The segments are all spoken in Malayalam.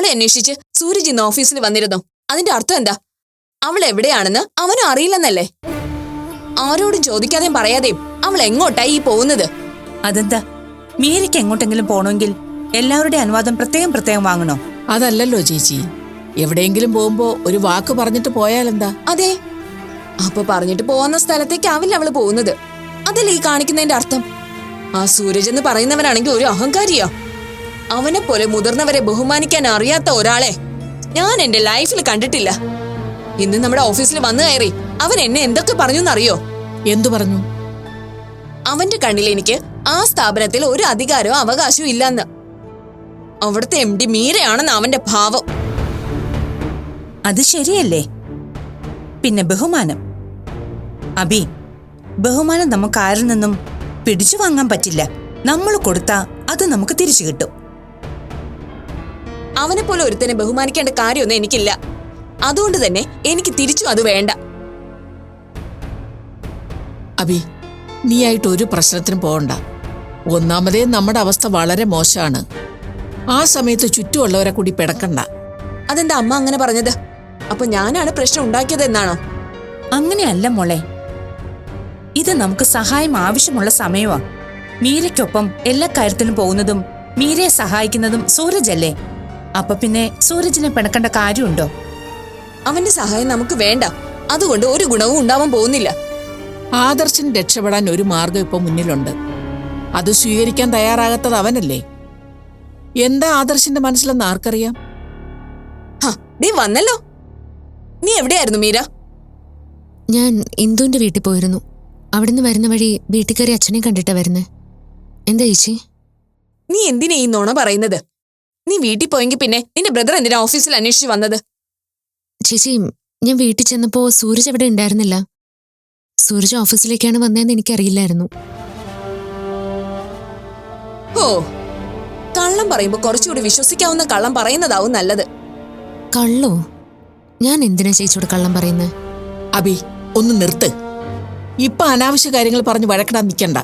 അവളെ അന്വേഷിച്ച് സൂരജ് ഇന്ന് ഓഫീസിൽ വന്നിരുന്നു. അതിന്റെ അർത്ഥം എന്താ? അവൾ എവിടെയാണെന്ന് അവനും അറിയില്ലെന്നല്ലേ? ആരോടും ചോദിക്കാതെയും പറയാതെയും അവൾ എങ്ങോട്ടായി ഈ പോകുന്നത്? അതെന്താ? മീരയ്ക്ക് എങ്ങോട്ടെങ്കിലും പോണമെങ്കിൽ എല്ലാവരുടെ അനുവാദം പ്രത്യേകം പ്രത്യേകം വാങ്ങണോ? അതല്ലല്ലോ ചേച്ചി. എവിടെയെങ്കിലും പോകുമ്പോ ഒരു വാക്ക് പറഞ്ഞിട്ട് പോയാലെന്താ? അതെ. അപ്പൊ പറഞ്ഞിട്ട് പോകുന്ന സ്ഥലത്തേക്കാവില്ല അവൾ പോകുന്നത്. അതല്ലേ ഈ കാണിക്കുന്നതിന്റെ അർത്ഥം? ആ സൂരജ് എന്ന് പറയുന്നവനാണെങ്കിൽ ഒരു അഹങ്കാരിയാ. അവനെ പോലെ മുതിർന്നവരെ ബഹുമാനിക്കാൻ അറിയാത്ത ഒരാളെ ഞാൻ എന്റെ ലൈഫിൽ കണ്ടിട്ടില്ല. ഇന്ന് നമ്മുടെ ഓഫീസിൽ വന്നു കയറി അവൻ എന്നെ എന്തൊക്കെ പറഞ്ഞു എന്നറിയോ എന്തു പറഞ്ഞു? അവന്റെ കണ്ണിൽ എനിക്ക് ആ സ്ഥാപനത്തിൽ ഒരു അധികാരവും അവകാശവും ഇല്ലെന്ന്. അവിടുത്തെ എം ഡി മീരയാണെന്ന് അവന്റെ ഭാവം. അത് ശരിയല്ലേ? പിന്നെ ബഹുമാനം. അബി ബഹുമാനം നമുക്ക് ആരിൽ നിന്നും പിടിച്ചു വാങ്ങാൻ പറ്റില്ല. നമ്മൾ കൊടുത്താൽ അത് നമുക്ക് തിരിച്ചു കിട്ടും. അവനെ പോലെ ഒരുത്തനെ ബഹുമാനിക്കേണ്ട കാര്യമൊന്നും എനിക്കില്ല. അതുകൊണ്ട് തന്നെ എനിക്ക് തിരിച്ചു അത് വേണ്ട. അബി നീയായിട്ട് ഒരു പ്രശ്നത്തിനും പോകണ്ട. ഒന്നാമതേ നമ്മുടെ അവസ്ഥ വളരെ മോശമാണ്. ആ സമയത്ത് ചുറ്റുമുള്ളവരെ കൂടി പിടക്കണ്ട. അതെന്താ അമ്മ അങ്ങനെ പറഞ്ഞത്? അപ്പൊ ഞാനാണ് പ്രശ്നം ഉണ്ടാക്കിയത് എന്നാണോ? അങ്ങനെയല്ല മോളെ. ഇത് നമുക്ക് സഹായം ആവശ്യമുള്ള സമയമാ. മീരയ്ക്കൊപ്പം എല്ലാ കാര്യത്തിനും പോകുന്നതും മീരയെ സഹായിക്കുന്നതും സൂരജ് അല്ലേ അപ്പൊ പിന്നെ സൂരജിനെ പിണക്കേണ്ട കാര്യമുണ്ടോ? അവന്റെ സഹായം നമുക്ക് വേണ്ട. അതുകൊണ്ട് ഒരു ഗുണവും ഉണ്ടാവാൻ പോകുന്നില്ല. ആദർശൻ രക്ഷപ്പെടാൻ ഒരു മാർഗം ഇപ്പൊ മുന്നിലുണ്ട്. അത് സ്വീകരിക്കാൻ തയ്യാറാകാത്തത് അവനല്ലേ? എന്താ ആദർശിന്റെ മനസ്സിലെന്ന് ആർക്കറിയാം? ഹ, നീ വന്നല്ലോ. നീ എവിടെയായിരുന്നു മീര? ഞാൻ ഇന്ദുവിന്റെ വീട്ടിൽ പോയിരുന്നു. അവിടുന്ന് വരുന്ന വഴി വീട്ടിൽ കയറി അച്ഛനെ കണ്ടിട്ടാ വരുന്നേ. എന്താ ചേച്ചി? നീ എന്തിനാ ഈ നോണ പറയുന്നത്? നീ വീട്ടിൽ പോയെങ്കിൽ പിന്നെ നിന്റെ ബ്രദർ എന്തിനാ ഓഫീസിൽ അന്വേഷിച്ച് വന്നത്? ചേച്ചി ഞാൻ വീട്ടിൽ ചെന്നപ്പോ സൂരജ് അവിടെ ഉണ്ടായിരുന്നില്ല. സൂരജ് ഓഫീസിലേക്കാണ് വന്നതെന്ന് എനിക്കറിയില്ലായിരുന്നു. ഓ കള്ളം പറയുമ്പോ കുറച്ചുകൂടി വിശ്വസിക്കാവുന്ന കള്ളം പറയുന്നതാവും നല്ലത്. കള്ളോ? ഞാൻ എന്തിനാ ചേച്ചിയോട് കള്ളം പറയുന്നത് അബി ഒന്ന് നിർത്ത്. ഇപ്പൊ അനാവശ്യ കാര്യങ്ങൾ പറഞ്ഞ് വഴക്കിടാൻ നിൽക്കണ്ട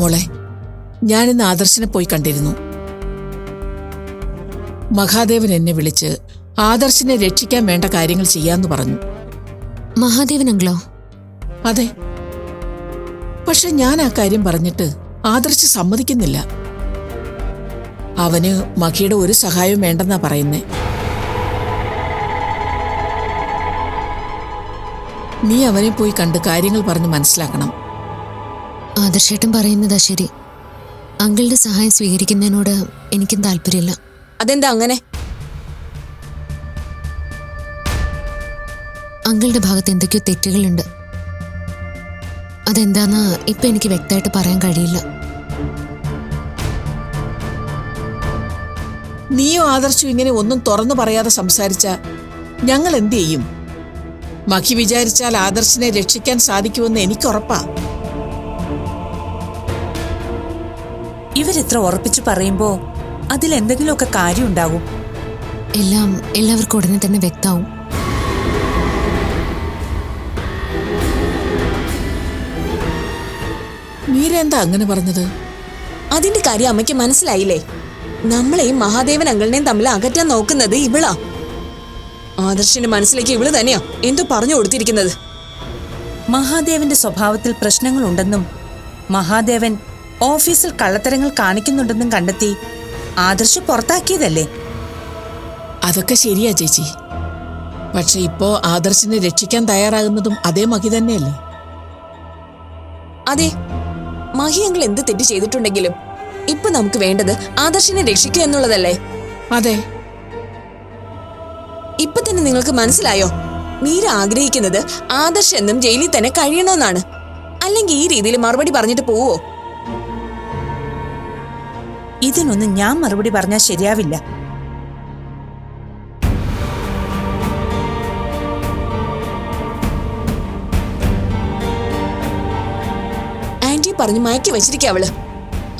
മോളെ ഞാനിന്ന് ആദർശിനെ പോയി കണ്ടിരുന്നു. മഹാദേവൻ എന്നെ വിളിച്ച് ആദർശിനെ രക്ഷിക്കാൻ വേണ്ട കാര്യങ്ങൾ ചെയ്യാന്ന് പറഞ്ഞു. മഹാദേവനെങ്കിലോ അതെ. പക്ഷെ ഞാൻ ആ കാര്യം പറഞ്ഞിട്ട് ആദർശ് സമ്മതിക്കുന്നില്ല. അവന് മഖിയുടെ ഒരു സഹായവും വേണ്ടെന്നാ പറയുന്നേ. നീ അവനെ പോയി കണ്ട് കാര്യങ്ങൾ പറഞ്ഞ് മനസ്സിലാക്കണം. ആദർശേട്ടൻ പറയുന്നതാ ശരി. അങ്കിളുടെ സഹായം സ്വീകരിക്കുന്നതിനോട് എനിക്കും താല്പര്യമില്ല. അതെന്താ അങ്ങനെ? അങ്കിളുടെ ഭാഗത്ത് എന്തൊക്കെയോ തെറ്റുകളുണ്ട്. അതെന്താന്ന് ഇപ്പൊ എനിക്ക് വ്യക്തമായിട്ട് പറയാൻ കഴിയില്ല. നീയോ ആദർശം ഇങ്ങനെ ഒന്നും തുറന്നു പറയാതെ സംസാരിച്ച ഞങ്ങൾ എന്തു ചെയ്യും? മഖി വിചാരിച്ചാൽ ആദർശിനെ രക്ഷിക്കാൻ സാധിക്കുമെന്ന് എനിക്കുറപ്പാ ഇവരിത്ര ഉറപ്പിച്ചു പറയുമ്പോ അതിലെന്തെങ്കിലുമൊക്കെ എന്തെങ്കിലുമൊക്കെ കാര്യമുണ്ടാവും എല്ലാം എല്ലാവർക്കും ഉടനെ തന്നെ വ്യക്തമാവും. മീര എന്താ അങ്ങനെ പറഞ്ഞത്? അതിന്റെ കാര്യം അമ്മയ്ക്ക് മനസ്സിലായില്ലേ? നമ്മളെയും മഹാദേവൻ അങ്കിളിനെയും തമ്മിൽ അകറ്റാൻ നോക്കുന്നത് ഇവളാ. ആദർശിന്റെ മനസ്സിലേക്ക് ഇവൾ തന്നെയാ എന്തോ പറഞ്ഞു കൊടുത്തിരിക്കുന്നത്. മഹാദേവന്റെ സ്വഭാവത്തിൽ പ്രശ്നങ്ങളുണ്ടെന്നും മഹാദേവൻ ഓഫീസിൽ കള്ളത്തരങ്ങൾ കാണിക്കുന്നുണ്ടെന്നും കണ്ടെത്തി ആദർശ് പുറത്താക്കിയതല്ലേ? അതൊക്കെ ശരിയാ ചേച്ചി. പക്ഷെ ഇപ്പോ ആദർശിനെ രക്ഷിക്കാൻ തയ്യാറാകുന്നതും അതേ മഹി തന്നെയല്ലേ? അതെ. മഹി അങ്കിൾ എന്ത് തെറ്റ് ചെയ്തിട്ടുണ്ടെങ്കിലും ഇപ്പൊ നമുക്ക് വേണ്ടത് ആദർശിനെ രക്ഷിക്കുക എന്നുള്ളതല്ലേ? അതെ. ഇപ്പൊ തന്നെ നിങ്ങൾക്ക് മനസ്സിലായോ? മീര ആഗ്രഹിക്കുന്നത് ആദർശ് എന്നും ജയിലിൽ തന്നെ കഴിയണമെന്നാണ്. അല്ലെങ്കിൽ ഈ രീതിയിൽ മറുപടി പറഞ്ഞിട്ട് പോവോ? ഇതിനൊന്നും ഞാൻ മറുപടി പറഞ്ഞാൽ ശരിയാവില്ല. ആന്റി പറഞ്ഞു മയക്കി വെച്ചിരിക്കുക അവൾ.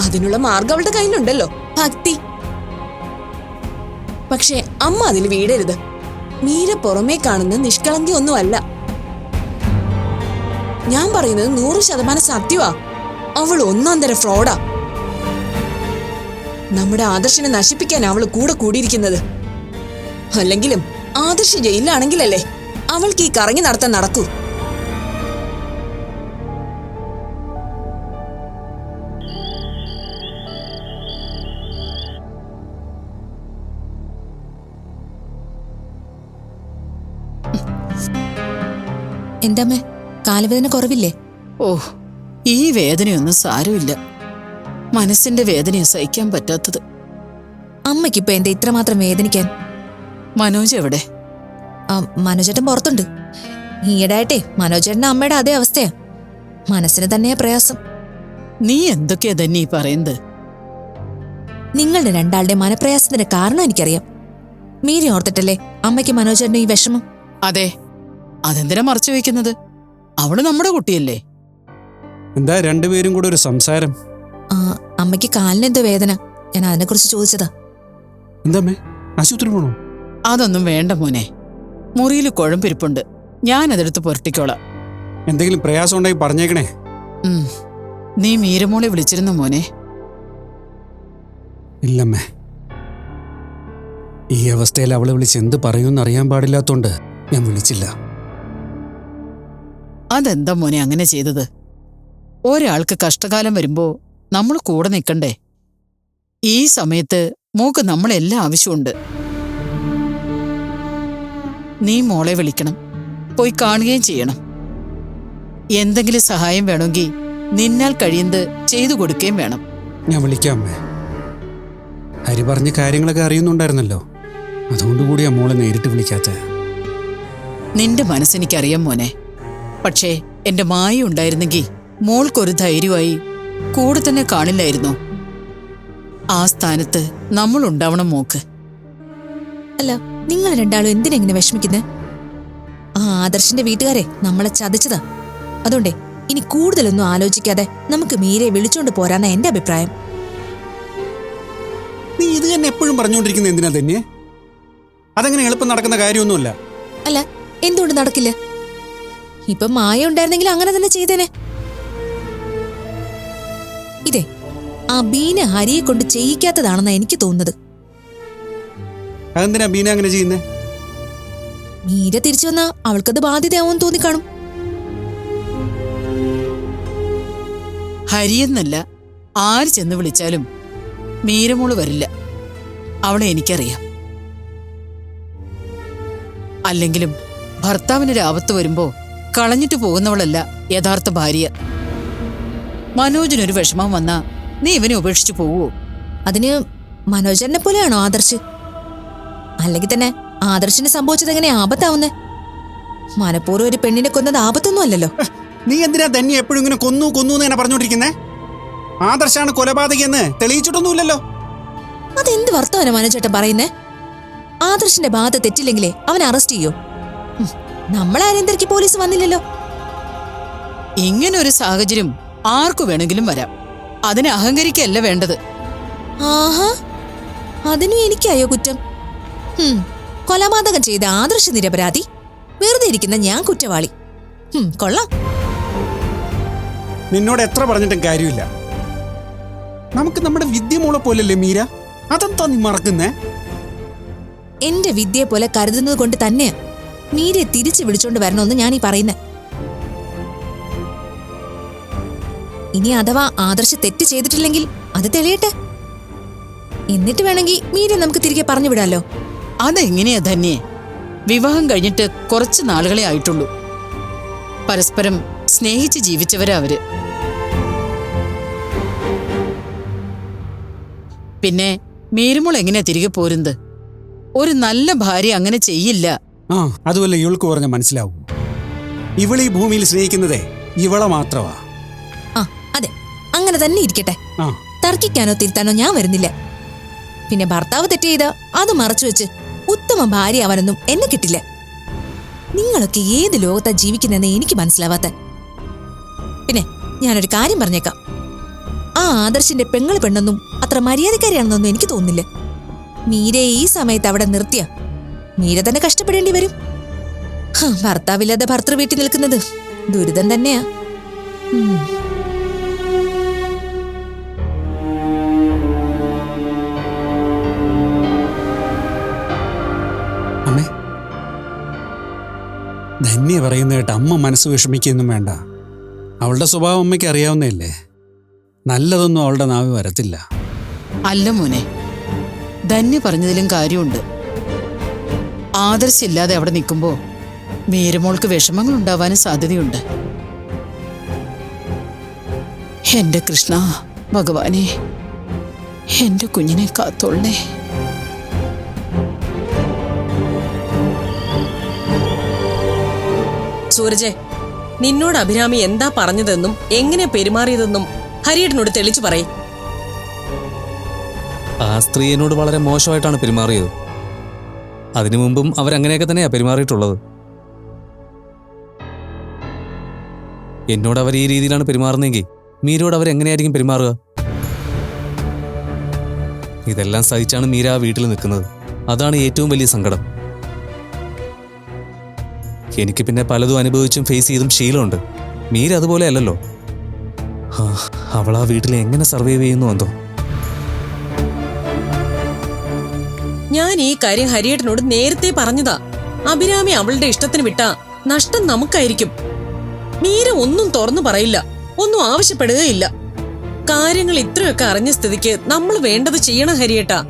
അതിനുള്ള മാർഗം അവളുടെ കയ്യിലുണ്ടല്ലോ. ഭക്തി. പക്ഷേ അമ്മ അതിൽ വീടരുത്. മീര പുറമേ കാണുന്ന നിഷ്കളങ്കി ഒന്നുമല്ല. ഞാൻ പറയുന്നത് നൂറ് ശതമാനം സത്യമാ അവൾ ഒന്നാം തരം ഫ്രോഡാ നമ്മുടെ ആദർശിനെ നശിപ്പിക്കാൻ അവൾ കൂടെ കൂടിയിരിക്കുന്നത്. അല്ലെങ്കിലും ആദർശ് ജയിലിലാണെങ്കിലല്ലേ അവൾക്ക് ഈ കറങ്ങി നടത്താൻ നടക്കൂ. എന്താമ്മേ? കാലുവേദന കുറവില്ലേ? ഓ ഈ വേദനയൊന്നും സാരമില്ല. മനസ്സിന്റെ വേദനയെ സഹിക്കാൻ പറ്റാത്തത്. അമ്മയ്ക്കിപ്പോ എന്റെ ഇത്രമാത്രം വേദനിക്കാൻ? മനോജ് എവിടെ? ആ, മനോജേട്ടൻ പുറത്തുണ്ട്. ഈയിടായിട്ടേ മനോജേട്ടൻ അമ്മയുടെ അതേ അവസ്ഥയാ. മനസ്സിന് തന്നെയാ പ്രയാസം. നീ എന്തൊക്കെയാ തന്നെ ഈ പറയുന്നത്? നിങ്ങളുടെ രണ്ടാളുടെ മനപ്രയാസത്തിന്റെ കാരണം എനിക്കറിയാം. മീരി ഓർത്തിട്ടല്ലേ അമ്മയ്ക്ക് മനോജേട്ടന് ഈ വിഷമം? അതെ. അതെന്തിനാ മറച്ചു വെക്കുന്നത്? അവൾ നമ്മുടെ കുട്ടിയല്ലേ? എന്താ രണ്ടുപേരും കൂടെ ഒരു സംസാരം? ആ അമ്മയ്ക്ക് കാലിനെന്തോ വേദന. ഞാൻ അതിനെക്കുറിച്ച് ചോദിച്ചതാ. എന്താമ്മേ? ആശുപത്രി പോണോ? അതൊന്നും വേണ്ട മോനെ. മുറിയിൽ കുഴമ്പിരിപ്പുണ്ട്. ഞാൻ അതെടുത്ത് പുരട്ടിക്കോളാം. എന്തെങ്കിലും പ്രയാസം ഉണ്ടെങ്കിൽ പറഞ്ഞേക്കണേ. ഉം. നീ മീരമോളെ വിളിച്ചിരുന്നു മോനെ? ഇല്ലമ്മേ. ഈ അവസ്ഥയിൽ അവളെ വിളിച്ച് എന്ത് പറയുമെന്ന് അറിയാൻ പാടില്ലാത്തോണ്ട് ഞാൻ വിളിച്ചില്ല. അതെന്താ മോനെ അങ്ങനെ ചെയ്തത്? ഒരാൾക്ക് കഷ്ടകാലം വരുമ്പോ നമ്മൾ കൂടെ നിൽക്കണ്ടേ? ഈ സമയത്ത് മോക്ക് നമ്മളെല്ലാം ആവശ്യമുണ്ട് നീ മോളെ വിളിക്കണം. പോയി കാണുകയും ചെയ്യണം. എന്തെങ്കിലും സഹായം വേണമെങ്കിൽ നിന്നാൽ കഴിയുന്നത് ചെയ്തു കൊടുക്കുകയും വേണം. ഞാൻ വിളിക്കാം അമ്മേ. ഹരി പറഞ്ഞ കാര്യങ്ങളൊക്കെ അറിയുന്നുണ്ടായിരുന്നല്ലോ. അതുകൊണ്ട് കൂടിയാ മോളെ നേരിട്ട് വിളിക്കാത്ത നിന്റെ മനസ്സെനിക്കറിയാം മോനെ. പക്ഷേ എന്റെ മായ ഉണ്ടായിരുന്നെങ്കിൽ മോൾക്കൊരു ധൈര്യമായി കൂടെ തന്നെ കാണില്ലായിരുന്നോ. ആ സ്ഥാനത്ത് നമ്മൾ ഉണ്ടാവണം മോക്ക്. അല്ല നിങ്ങൾ രണ്ടാളും എന്തിനെങ്ങനെ വിഷമിക്കുന്നേ? ആ ആദർശിന്റെ വീട്ടുകാരെ നമ്മളെ ചതിച്ചതാ. അതുകൊണ്ടേ ഇനി കൂടുതലൊന്നും ആലോചിക്കാതെ നമുക്ക് മീരെ വിളിച്ചോണ്ട് പോരാന്ന എന്റെ അഭിപ്രായം. നീ ഇത് തന്നെ എപ്പോഴും പറഞ്ഞുകൊണ്ടിരിക്കുന്ന എന്തിനാ തന്നെ അതങ്ങനെ എളുപ്പം നടക്കുന്ന കാര്യമൊന്നുമല്ല. അല്ല എന്തുകൊണ്ട് നടക്കില്ല? ഇപ്പൊ മായ ഉണ്ടായിരുന്നെങ്കിൽ അങ്ങനെ തന്നെ ചെയ്തേനെ. ഇതേ ആ ബീന ഹരിയെ കൊണ്ട് ചെയ്യിക്കാത്തതാണെന്നാ എനിക്ക് തോന്നുന്നത്. അതെന്തിനാ ബീന അങ്ങനെ ചെയ്യുന്നേ? മീര തിരിച്ചു വന്നാ അവൾക്കത് ബാധ്യതയാവും തോന്നിക്കാണും. ഹരിയെന്നല്ല ആര് ചെന്ന് വിളിച്ചാലും മീരമോൾ വരില്ല. അവളെ എനിക്കറിയാം. അല്ലെങ്കിലും ഭർത്താവിനൊരു ആപത്ത് വരുമ്പോ കളഞ്ഞിട്ട് പോകുന്നവളല്ല യഥാർത്ഥ ഭാര്യ. മനോജിനൊരു വിഷമം വന്നാ നീ ഇവനെ ഉപേക്ഷിച്ചു പോവോ? അതിന് മനോജനെ പോലെയാണോ ആദർശ്? അല്ലെങ്കിൽ തന്നെ ആദർശിന് സംഭവിച്ചത് എങ്ങനെ ആപത്താവുന്നേ? മനഃപൂർവം ഒരു പെണ്ണിനെ കൊന്നത് ആപത്തൊന്നും അല്ലല്ലോ. നീ എന്തിനാ തന്നെ എപ്പോഴും ഇങ്ങനെ കൊന്നു കൊന്നു എന്ന് തന്നെ ആദർശാണ് ആദർശാണ് കൊലപാതകയെന്ന് തെളിയിച്ചിട്ടൊന്നുമില്ലല്ലോ. അതെന്ത് വർത്തമാനം മനോജേട്ടൻ പറയുന്നേ? ആദർശിന്റെ ഭാഗത്ത് തെറ്റില്ലെങ്കിലേ അവൻ അറസ്റ്റ് ചെയ്യോ? നമ്മളെ നമ്മളാരും പോലീസ് വന്നില്ലല്ലോ. ഇങ്ങനൊരു ഒരു സാഹചര്യം ആർക്കു വേണമെങ്കിലും വരാം. അതിനെ അഹങ്കരിക്കല്ല വേണ്ടത്. ആഹാ അതിനും എനിക്കായോ കുറ്റം? കൊലപാതകം ചെയ്ത ആദർശ നിരപരാധി. വെറുതെ ഇരിക്കുന്ന ഞാൻ കുറ്റവാളി. കൊള്ളാം. നിന്നോട് എത്ര പറഞ്ഞിട്ടും കാര്യമില്ല. നമുക്ക് നമ്മുടെ വിദ്യ മോളെ പോലെ മീര? അതെന്താ നീ മറക്കുന്നേ? എന്റെ വിദ്യയെ പോലെ കരുതുന്നത് കൊണ്ട് തന്നെയാ. മീരെ തിരിച്ചു വിളിച്ചോണ്ട് വരണമെന്ന് ഞാൻ ഈ പറയുന്നേ. ഇനി അഥവാ ആദർശ തെറ്റ് ചെയ്തിട്ടില്ലെങ്കിൽ അത് തെളിയട്ടെ. എന്നിട്ട് വേണമെങ്കിൽ മീരെ നമുക്ക് തിരികെ പറഞ്ഞു വിടാലോ. അതെങ്ങനെയാ ധന്യെ? വിവാഹം കഴിഞ്ഞിട്ട് കുറച്ച് നാളുകളെ ആയിട്ടുള്ളൂ. പരസ്പരം സ്നേഹിച്ച് ജീവിച്ചവരാ അവർ. പിന്നെ മീരുമോൾ എങ്ങനെയാ തിരികെ പോരുന്നത്? ഒരു നല്ല ഭാര്യ അങ്ങനെ ചെയ്യില്ല. ആ അതുമല്ല ഇവൾക്ക് പറഞ്ഞ മനസ്സിലാവും. ഇവളീ ഭൂമിയിൽ സ്നേഹിക്കുന്നതേ ഇവളെ മാത്രമാ. ആ അതെ അങ്ങനെ തന്നെ ഇരിക്കട്ടെ. തർക്കിക്കാനോ തിരുത്താനോ ഞാൻ വരുന്നില്ല. പിന്നെ ഭർത്താവ് തെറ്റ് ചെയ്ത അത് മറച്ചു വെച്ച് ഉത്തമ ഭാര്യ അവനൊന്നും എന്നെ കിട്ടില്ല. നിങ്ങളൊക്കെ ഏത് ലോകത്താ ജീവിക്കുന്നതെന്ന് എനിക്ക് മനസ്സിലാവാത്ത. പിന്നെ ഞാനൊരു കാര്യം പറഞ്ഞേക്കാം. ആ ആദർശിന്റെ പെങ്ങൾ പെണ്ണൊന്നും അത്ര മര്യാദക്കാരിയാണെന്നൊന്നും എനിക്ക് തോന്നുന്നില്ല. മീരയെ ഈ സമയത്ത് അവിടെ നിർത്തിയ മീര തന്നെ കഷ്ടപ്പെടേണ്ടി വരും. ഭർത്താവില്ലാതെ ഭർത്തൃ വീട്ടിൽ നിൽക്കുന്നത് ദുരിതം തന്നെയാ. ധന്യ പറയുന്ന കേട്ട് അമ്മ മനസ്സ് വിഷമിക്കൊന്നും വേണ്ട. അവളുടെ സ്വഭാവം അമ്മയ്ക്ക് അറിയാവുന്നതല്ലേ? നല്ലതൊന്നും അവളുടെ നാവി വരത്തില്ല. അല്ല മോനെ ധന്യ പറഞ്ഞതിലും കാര്യമുണ്ട്. ആദർശില്ലാതെ അവിടെ നിൽക്കുമ്പോൾ മീരമോൾക്ക് വിഷമങ്ങൾ ഉണ്ടാവാനും സാധ്യതയുണ്ട്. എന്റെ കൃഷ്ണ ഭഗവാനെ എന്റെ കുഞ്ഞിനെ കാത്തോളണേ. സൂരജെ നിന്നോട് അഭിരാമി എന്താ പറഞ്ഞതെന്നും എങ്ങനെ പെരുമാറിയതെന്നും ഹരിയേട്ടനോട് തെളിച്ചു പറയും. ആ സ്ത്രീയനോട് വളരെ മോശമായിട്ടാണ് പെരുമാറിയത്. അതിനു മുമ്പും അവരങ്ങനെയൊക്കെ തന്നെയാ പെരുമാറിയിട്ടുള്ളത്. എന്നോട് അവർ ഈ രീതിയിലാണ് പെരുമാറുന്നതെങ്കിൽ മീരയോട് അവർ എങ്ങനെയായിരിക്കും പെരുമാറുക? ഇതെല്ലാം സഹിച്ചാണ് മീര വീട്ടിൽ നിൽക്കുന്നത്. അതാണ് ഏറ്റവും വലിയ സങ്കടം. എനിക്ക് പിന്നെ പലതും അനുഭവിച്ചും ഫേസ് ചെയ്തും ശീലമുണ്ട്. മീര അതുപോലെ അല്ലല്ലോ. ആ, അവൾ ആ വീട്ടിൽ എങ്ങനെ സർവൈവ് ചെയ്യുന്നു എന്തോ? ഞാൻ ഈ കാര്യം ഹരിയേട്ടനോട് നേരത്തെ പറഞ്ഞതാ. അഭിരാമി അവളുടെ ഇഷ്ടത്തിന് വിട്ടാ നഷ്ടം നമുക്കായിരിക്കും. മീര ഒന്നും തുറന്നു പറയില്ല. ഒന്നും ആവശ്യപ്പെടുകയില്ല. കാര്യങ്ങൾ ഇത്രയൊക്കെ അറിഞ്ഞ സ്ഥിതിക്ക് നമ്മൾ വേണ്ടത് ചെയ്യണം ഹരിയേട്ടാ.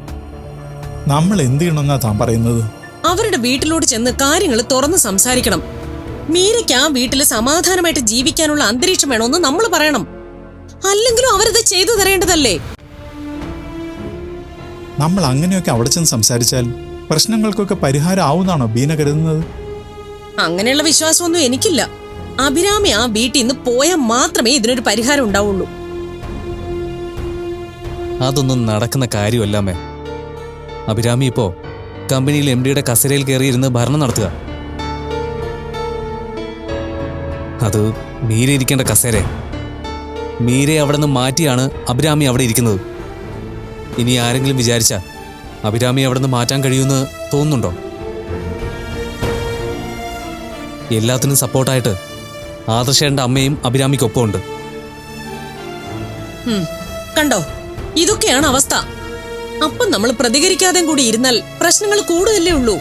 നമ്മൾ എന്ത് ചെയ്യണമെന്നാ താൻ പറയുന്നത്? അവരുടെ വീട്ടിലോട് ചെന്ന് കാര്യങ്ങൾ തുറന്ന് സംസാരിക്കണം. മീരയ്ക്ക് ആ വീട്ടിൽ സമാധാനമായിട്ട് ജീവിക്കാനുള്ള അന്തരീക്ഷം വേണമെന്ന് നമ്മൾ പറയണം. അല്ലെങ്കിലും അവരത് ചെയ്തു തരേണ്ടതല്ലേ? നമ്മൾ അങ്ങനെയൊക്കെ അവിടെ ചെന്ന് സംസാരിച്ചാൽ പ്രശ്നങ്ങൾക്കൊക്കെ പരിഹാരം ആവുന്നാണോ ബീന കരുതുന്നത്? അങ്ങനെയുള്ള വിശ്വാസമൊന്നും എനിക്കില്ല. അഭിരാമി ആ വീട്ടിൽ നിന്ന് പോയാൽ മാത്രമേ ഇതിനൊരു പരിഹാരം ഉണ്ടാവുള്ളൂ. അതൊന്നും നടക്കുന്ന കാര്യമല്ലാമേ അഭിരാമി ഇപ്പോ കമ്പനിയിൽ എം ഡിയുടെ കസരയിൽ കയറിയിരുന്ന് ഭരണം നടത്തുക. അത് മീര ഇരിക്കേണ്ട കസേര. മീരയെ അവിടെ നിന്ന് മാറ്റിയാണ് അഭിരാമി അവിടെ ഇരിക്കുന്നത്. ഇനി ആരെങ്കിലും വിചാരിച്ച അഭിരാമി അവിടെ നിന്ന് മാറ്റാൻ കഴിയുമെന്ന് തോന്നുന്നുണ്ടോ? എല്ലാത്തിനും സപ്പോർട്ടായിട്ട് ആദർശേണ്ട അമ്മയും അഭിരാമിക്കൊപ്പമുണ്ട്. കണ്ടോ? ഇതൊക്കെയാണ് അവസ്ഥ. അപ്പം നമ്മൾ പ്രതികരിക്കാതെ കൂടി ഇരുന്നാൽ പ്രശ്നങ്ങൾ കൂടുതലേ ഉള്ളൂ.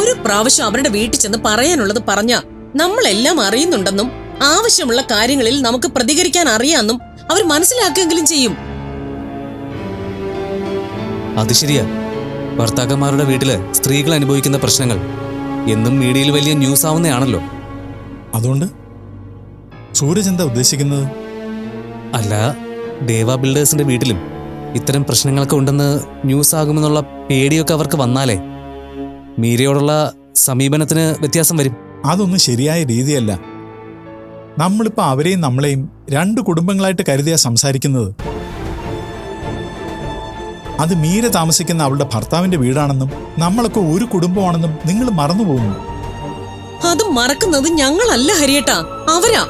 ഒരു പ്രാവശ്യം അവരുടെ വീട്ടിൽ ചെന്ന് പറയാനുള്ളത് പറഞ്ഞ നമ്മളെല്ലാം അറിയുന്നുണ്ടെന്നും ആവശ്യമുള്ള കാര്യങ്ങളിൽ നമുക്ക് പ്രതികരിക്കാൻ അറിയാമെന്നും അവർ മനസ്സിലാക്കുകയെങ്കിലും ചെയ്യും. അത് ശരിയാ. ഭർത്താക്കന്മാരുടെ വീട്ടിൽ സ്ത്രീകൾ അനുഭവിക്കുന്ന പ്രശ്നങ്ങൾ എന്നും മീഡിയയിൽ വലിയ ന്യൂസ് ആവുന്നതാണല്ലോ. അതുകൊണ്ട്? സൂരജ് എന്താ ഉദ്ദേശിക്കുന്നത്? അല്ല ദേവ ബിൽഡേഴ്സിന്റെ വീട്ടിലും ഇത്തരം പ്രശ്നങ്ങളൊക്കെ ഉണ്ടെന്ന് ന്യൂസ് ആകുമെന്നുള്ള പേടിയൊക്കെ അവർക്ക് വന്നാലേ. മീരയോടുള്ള സമീപനത്തിന് വ്യത്യാസം വരും. അതൊന്നും ശരിയായ രീതിയല്ല. നമ്മളിപ്പോ അവരെയും നമ്മളെയും രണ്ട് കുടുംബങ്ങളായിട്ട് കരുതിയാ സംസാരിക്കുന്നത്. അത് മീര താമസിക്കുന്ന അവളുടെ ഭർത്താവിന്റെ വീടാണെന്നും നമ്മളൊക്കെ ഒരു കുടുംബമാണെന്നും നിങ്ങൾ മറന്നുപോകുന്നു അത് മറക്കുന്നത് ഞങ്ങളല്ല ഹരിയേട്ടാ അവരാ.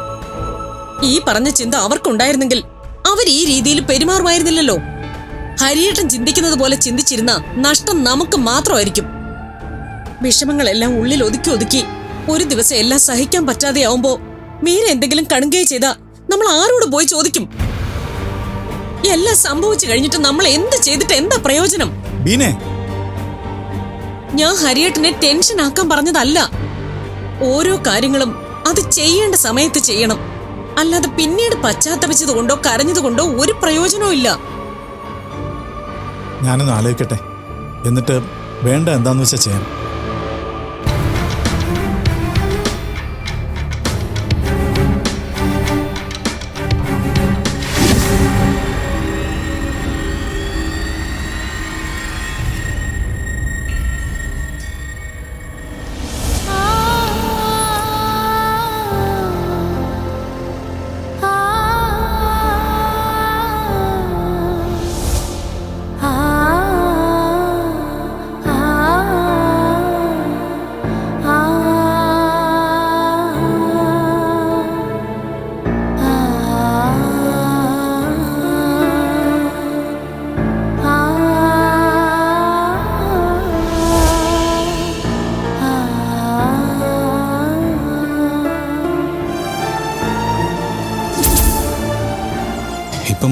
ഈ പറഞ്ഞ ചിന്ത അവർക്കുണ്ടായിരുന്നെങ്കിൽ അവർ ഈ രീതിയിൽ പെരുമാറുമായിരുന്നില്ലല്ലോ. ഹരിയേട്ടൻ ചിന്തിക്കുന്നത് പോലെ ചിന്തിച്ചിരുന്ന നഷ്ടം നമുക്ക് മാത്രമായിരിക്കും. വിഷമങ്ങളെല്ലാം ഉള്ളിൽ ഒതുക്കി ഒതുക്കി ഒരു ദിവസം എല്ലാം സഹിക്കാൻ പറ്റാതെയാവുമ്പോ മീര എന്തെങ്കിലും കണുകയെ ചെയ്താ നമ്മൾ ആരോട് പോയി ചോദിക്കും? എല്ലാം സംഭവിച്ചു കഴിഞ്ഞിട്ട് നമ്മൾ എന്ത് ചെയ്തിട്ട് എന്താ പ്രയോജനം? ബീനെ. ഞാൻ ഹരിയേട്ടനെ ടെൻഷൻ ആക്കാൻ പറഞ്ഞതല്ല. ഓരോ കാര്യങ്ങളും അത് ചെയ്യേണ്ട സമയത്ത് ചെയ്യണം. അല്ലാതെ പിന്നീട് പശ്ചാത്തപിച്ചത് കൊണ്ടോ കരഞ്ഞത് കൊണ്ടോ ഒരു പ്രയോജനവും ഇല്ല. ഞാനൊന്ന് ആലോചിക്കട്ടെ. എന്നിട്ട് വേണ്ട എന്താന്ന് വെച്ചാൽ ചെയ്യാം.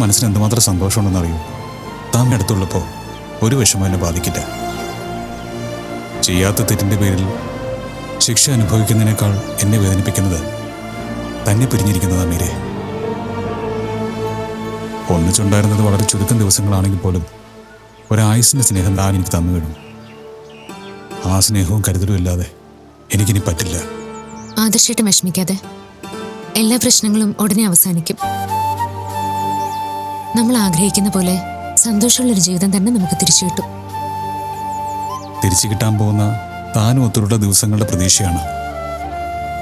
മനസ്സിന് എന്തുമാത്രം സന്തോഷമുണ്ടെന്ന് അറിയൂ താൻ അടുത്തുള്ളപ്പോൾ ഒരു വിഷമം എന്നെ ബാധിക്കില്ല. ചെയ്യാത്ത തെറ്റിന്റെ പേരിൽ ശിക്ഷ അനുഭവിക്കുന്നതിനേക്കാൾ എന്നെ വേദനിപ്പിക്കുന്നത് തന്നെ പിരിഞ്ഞിരിക്കുന്നത് മീരെ. ഒന്നിച്ചുണ്ടായിരുന്നത് വളരെ ചുരുക്കം ദിവസങ്ങളാണെങ്കിൽ പോലും ഒരായുസിന്റെ സ്നേഹം താൻ എനിക്ക് തന്നു വിടും. ആ സ്നേഹവും കരുതലും ഇല്ലാതെ എനിക്കിനി പറ്റില്ല. ആദർശമായിട്ട് വിഷമിക്കാതെ എല്ലാ പ്രശ്നങ്ങളും ഉടനെ അവസാനിക്കും. നമ്മൾ ആഗ്രഹിക്കുന്ന പോലെ സന്തോഷമുള്ളൊരു ജീവിതം തന്നെ നമുക്ക് തിരിച്ചു കിട്ടും. തിരിച്ചു കിട്ടാൻ പോകുന്ന താനും ഒത്തുള്ള ദിവസങ്ങളുടെ പ്രതീക്ഷയാണ്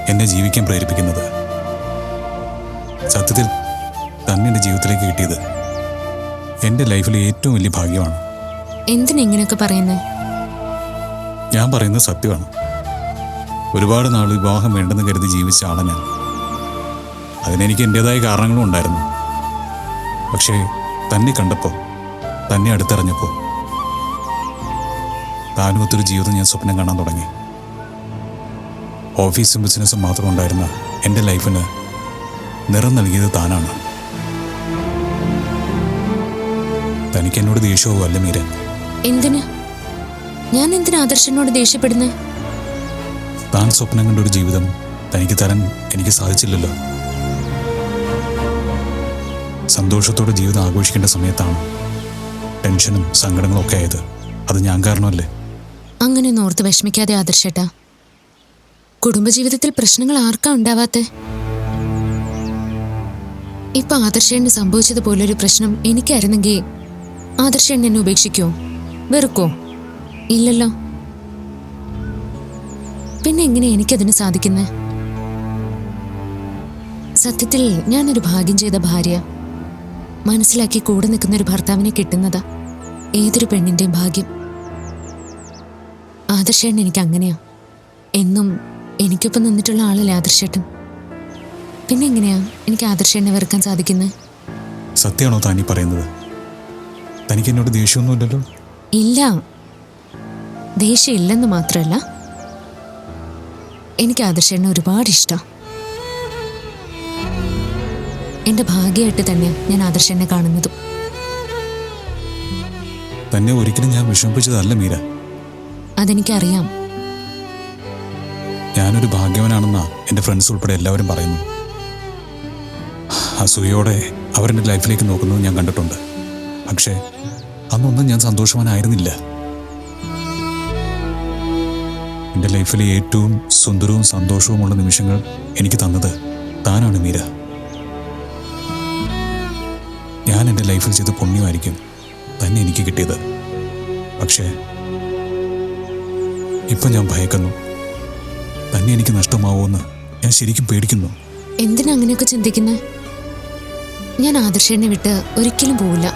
എന്നെ ജീവിക്കാൻ പ്രേരിപ്പിക്കുന്നത്. സത്യത്തിൽ തന്നെ എന്റെ ജീവിതത്തിലേക്ക് കിട്ടിയത് എന്റെ ലൈഫിലെ ഏറ്റവും വലിയ ഭാഗ്യമാണ്. എന്തിനെങ്ങനെയൊക്കെ പറയുന്നത് ഞാൻ പറയുന്നത് സത്യമാണ്. ഒരുപാട് നാൾ വിവാഹം വേണ്ടെന്ന് കരുതി ജീവിച്ച ആളാണ് അതിനെനിക്ക് എന്റെതായ കാരണങ്ങളും ഉണ്ടായിരുന്നു. പക്ഷേ തന്നെ കണ്ടപ്പോൾ തന്നെ അടുത്തറിഞ്ഞപ്പോൾ താനും ഒത്തൊരു ജീവിതം ഞാൻ സ്വപ്നം കാണാൻ തുടങ്ങി. ഓഫീസും ബിസിനസ്സും മാത്രം ഉണ്ടായിരുന്ന എന്റെ ലൈഫിന് നിറം നൽകിയത് താനാണ്. തനിക്ക് എന്നോട് ദേഷ്യവും അല്ല മീര. എന്തിന്? ഞാൻ എന്തിനാ ആദർശനോട് ദേഷ്യപ്പെടുന്നത് താൻ സ്വപ്നം കണ്ട ഒരു ജീവിതം തനിക്ക് തരാൻ എനിക്ക് സാധിച്ചില്ലല്ലോ. സന്തോഷത്തോടെ ജീവിതം ആഘോഷിക്കേണ്ട സമയത്താണ് ടെൻഷനും സങ്കടങ്ങളും ഒക്കെ ആയത്. അത് ഞാൻ കാരണമല്ലേ? അങ്ങനെ ഓർത്ത് വിഷമിക്കാതെ ആദർശേട്ടാ. കുടുംബജീവിതത്തിൽ പ്രശ്നങ്ങൾ ആർക്കാ ഉണ്ടാവാത്തെ? ഇപ്പൊ ആദർശേണ് സംഭവിച്ചതുപോലൊരു പ്രശ്നം എനിക്കായിരുന്നെങ്കിൽ ആദർശേണ് എന്നെ ഉപേക്ഷിക്കോ വെറുക്കോ ഇല്ലല്ലോ. പിന്നെ എങ്ങനെ എനിക്കതിന് സാധിക്കുന്നത് സത്യത്തിൽ ഞാനൊരു ഭാഗ്യം ചെയ്ത ഭാര്യ. മനസ്സിലാക്കി കൂടെ നിൽക്കുന്ന ഒരു ഭർത്താവിനെ കിട്ടുന്നതാ. ഏതൊരു പെണ്ണിന്റെയും ഭാഗ്യം. ആദർശേട്ടൻ എനിക്ക് അങ്ങനെയാ. എന്നും എനിക്കൊപ്പം നിന്നിട്ടുള്ള ആളല്ലേ ആദർശേട്ടൻ? പിന്നെ എങ്ങനെയാ? എനിക്ക് ആദർശേട്ടനെ വെറുക്കാൻ സാധിക്കുന്നത് സത്യമാണോ താനി പറയുന്നത്? തനിക്ക് എന്നോട് ദേഷ്യമൊന്നുമില്ലല്ലോ? ഇല്ല. ദേഷ്യമില്ലെന്ന് മാത്രമല്ല എനിക്ക് ആദർശേട്ടനെ ഒരുപാട് ഇഷ്ടം. എന്റെ ഭാഗ്യമായിട്ട് തന്നെ ഞാൻ ആദർശനെ കാണുന്നതും. തന്നെ ഒരിക്കലും ഞാൻ വിഷമിപ്പിച്ചതല്ല മീര. അതെനിക്കറിയാം. ഞാനൊരു ഭാഗ്യവനാണെന്നാ എന്റെ ഫ്രണ്ട്സ് ഉൾപ്പെടെ എല്ലാവരും പറയുന്നു. അസൂയോടെ അവരെന്റെ ലൈഫിലേക്ക് നോക്കുന്നത് ഞാൻ കണ്ടിട്ടുണ്ട്. പക്ഷേ അന്നൊന്നും ഞാൻ സന്തോഷവാനായിരുന്നില്ല. എന്റെ ലൈഫിലെ ഏറ്റവും സുന്ദരവും സന്തോഷവുമുള്ള നിമിഷങ്ങൾ എനിക്ക് തന്നത് താനാണ് മീര. ഞാൻ എന്റെ ലൈഫിൽ ചെയ്ത പുണ്യമായിരിക്കും. തന്നെ എനിക്ക് കിട്ടിയത്. പക്ഷേ ഇപ്പം ഞാൻ ഭയക്കുന്നു. തന്നെ എനിക്ക് നഷ്ടമാവുമെന്ന് ഞാൻ ശരിക്കും പേടിക്കുന്നു. എന്തിനാ അങ്ങനെയൊക്കെ ചിന്തിക്കുന്നത് ഞാൻ ആദർശേട്ടനെ വിട്ട് ഒരിക്കലും പോവില്ല.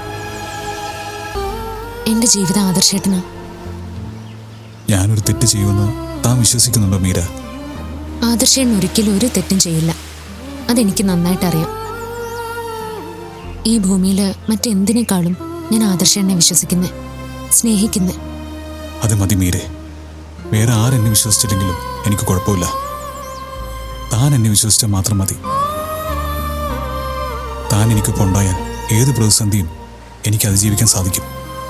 എന്റെ ജീവിതം ആദർശേട്ടനാ. ഞാനൊരു തെറ്റ് ചെയ്യുമെന്ന് താൻ വിശ്വസിക്കുന്നുണ്ടോ മീര? ആദർശേട്ടൻ ഒരിക്കലും ഒരു തെറ്റും ചെയ്യില്ല. അതെനിക്ക് നന്നായിട്ട് അറിയാം ഈ ഭൂമിയിൽ മറ്റെന്തിനേക്കാളും ഞാൻ ആദർശനെ വിശ്വസിക്കുന്നേ സ്നേഹിക്കുന്നേ. അത് മതി മീരെ. വേറെ ആരെന്നെ വിശ്വസിച്ചില്ലെങ്കിലും എനിക്ക് കുഴപ്പമില്ല. താൻ എന്നെ വിശ്വസിച്ചാൽ മാത്രം മതി. താൻ എനിക്ക് ഉണ്ടായാൽ ഏത് പ്രതിസന്ധിയും എനിക്ക് അതിജീവിക്കാൻ സാധിക്കും.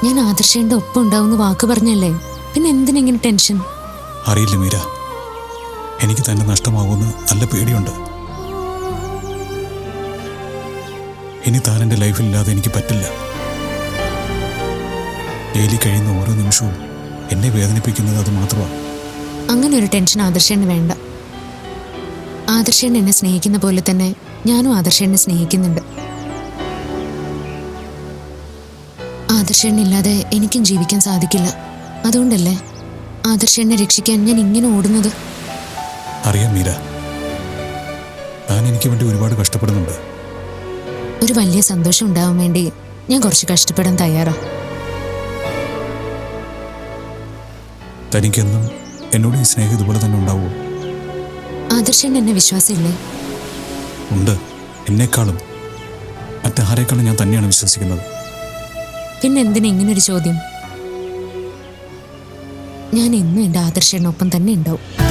ഞാൻ ആദർശയുടെ ഒപ്പം ഉണ്ടാവുന്ന വാക്ക് പറഞ്ഞല്ലേ? പിന്നെ എന്തിനെങ്ങനെ ടെൻഷൻ? അറിയില്ല മീര. എനിക്ക് തന്നെ നഷ്ടമാകുമെന്ന് നല്ല പേടിയുണ്ട്. ഇനി താൻ എന്റെ ലൈഫിലില്ലാതെ എനിക്ക് പറ്റില്ല. ഡെയിലി കഴിയുന്ന ഓരോ നിമിഷവും എന്നെ വേദനിപ്പിക്കുന്നത് അത് മാത്രമാണ് അങ്ങനെ ഒരു ടെൻഷൻ ആദർശന് വേണ്ട. ആദർശൻ എന്നെ സ്നേഹിക്കുന്ന പോലെ തന്നെ ഞാനും ആദർശനെ സ്നേഹിക്കുന്നുണ്ട്. ആദർശേട്ടനില്ലാതെ എനിക്കും ജീവിക്കാൻ സാധിക്കില്ല. അതുകൊണ്ടല്ലേ ആദർശനെ രക്ഷിക്കാൻ ഞാൻ ഇങ്ങനെ ഓടുന്നത്? അറിയാം മീര. താൻ എനിക്ക് വേണ്ടി ഒരുപാട് കഷ്ടപ്പെടുന്നുണ്ട്. ഒരു വലിയ സന്തോഷം ഉണ്ടാവാൻ വേണ്ടി ഞാൻ കുറച്ച് കഷ്ടപ്പെടാൻ തയ്യാറാ. തനിക്കെന്നും എന്നോട് ഈ സ്നേഹം ഇതുപോലെ തന്നെ ഉണ്ടാവുമോ? ആദർശൻ എന്നെ വിശ്വാസമില്ലേ? ഉണ്ട്. എന്നെക്കാളും. മറ്റാരെക്കാളും ഞാൻ തന്നെയാണ് വിശ്വസിക്കുന്നത്. പിന്നെ എന്തിനാ ഇങ്ങനൊരു ചോദ്യം? ഞാൻ എന്നും എന്റെ ആദർശനൊപ്പം തന്നെ ഉണ്ടാവും.